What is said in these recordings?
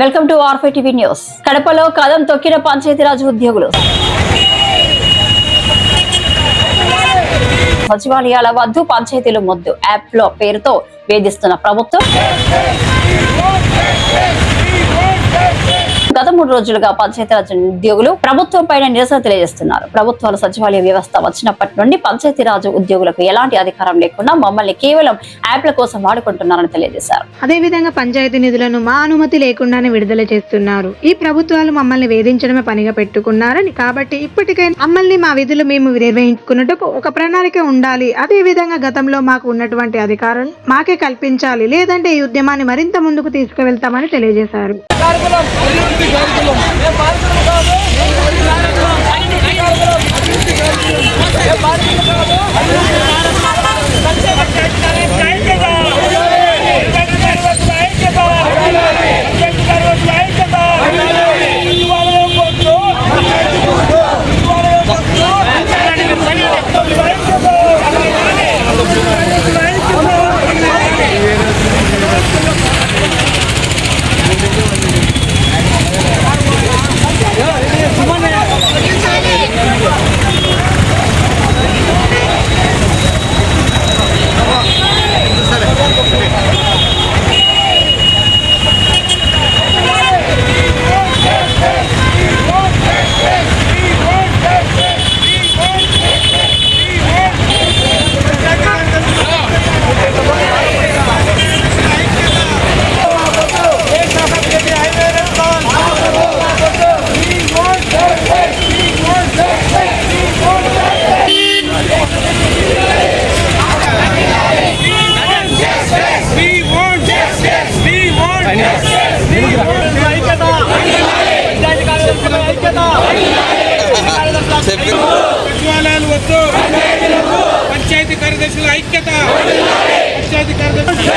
Welcome to RFI TV news. కడపలో కదం తొక్కిన పంచాయతీరాజ్ ఉద్యోగులు. సచివాలయాల వద్దు పంచాయతీలు మొద్దు. యాప్లో పేరుతో వేధిస్తున్న ప్రభుత్వం. గత మూడు రోజులుగా పంచాయతీరాజ్ ఉద్యోగులు ప్రభుత్వం పైన నిరసన తెలియజేస్తున్నారు. ప్రభుత్వాల సచివాలయ వ్యవస్థ వచ్చినప్పటి నుండి పంచాయతీరాజ్ ఉద్యోగులకు ఎలాంటి అధికారం లేకుండా మమ్మల్ని కేవలం యాప్ల కోసం వాడుకుంటున్నారని తెలియజేశారు. అదేవిధంగా పంచాయతీ నిధులను మా అనుమతి లేకుండానే విడుదల చేస్తున్నారు. ఈ ప్రభుత్వాలు మమ్మల్ని వేధించడమే పనిగా పెట్టుకున్నారని కాబట్టి ఇప్పటికైనా మమ్మల్ని మా విధులు మేము నిర్వహించుకున్నట్టుకు ఒక ప్రణాళిక ఉండాలి. అదే విధంగా గతంలో మాకు ఉన్నటువంటి అధికారం మాకే కల్పించాలి. లేదంటే ఈ ఉద్యమాన్ని మరింత ముందుకు తీసుకువెళ్తామని తెలియజేశారు. भारत వద్దు పంచాయతీ కార్యదర్శుల ఐక్యత. పంచాయతీ కార్యదర్శులు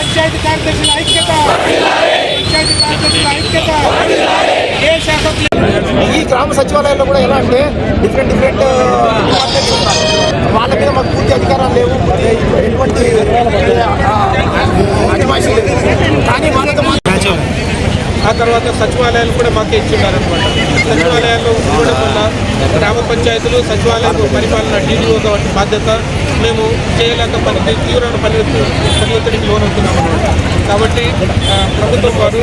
పంచాయతీ కార్యదర్శుల ఐక్యత. పంచాయతీ కార్యదర్శుల ఐక్యత. ఏ శాఖకు ఈ గ్రామ సచివాలయాల్లో కూడా ఎలా అంటే డిఫరెంట్ డిఫరెంట్ డిపార్ట్మెంట్స్ ఉంటారు. వాళ్ళ మీద మాకు పూర్తి అధికారాలు లేవు. ఎటువంటి అజమాయిషీ లేదు కానీ వాళ్ళతో మాత్రం ఆ తర్వాత సచివాలయాలు కూడా మాకే ఇచ్చిన్నారనమాట సచివాలయాలు ఉండడం వల్ల గ్రామ పంచాయతీలు సచివాలయాలు పరిపాలన డీడీఓ బాధ్యత మేము చేయలేక పని తీవ్రమైన పని పని ఒత్తిడికి లోనవుతున్నాం అనమాట కాబట్టి ప్రభుత్వం వారు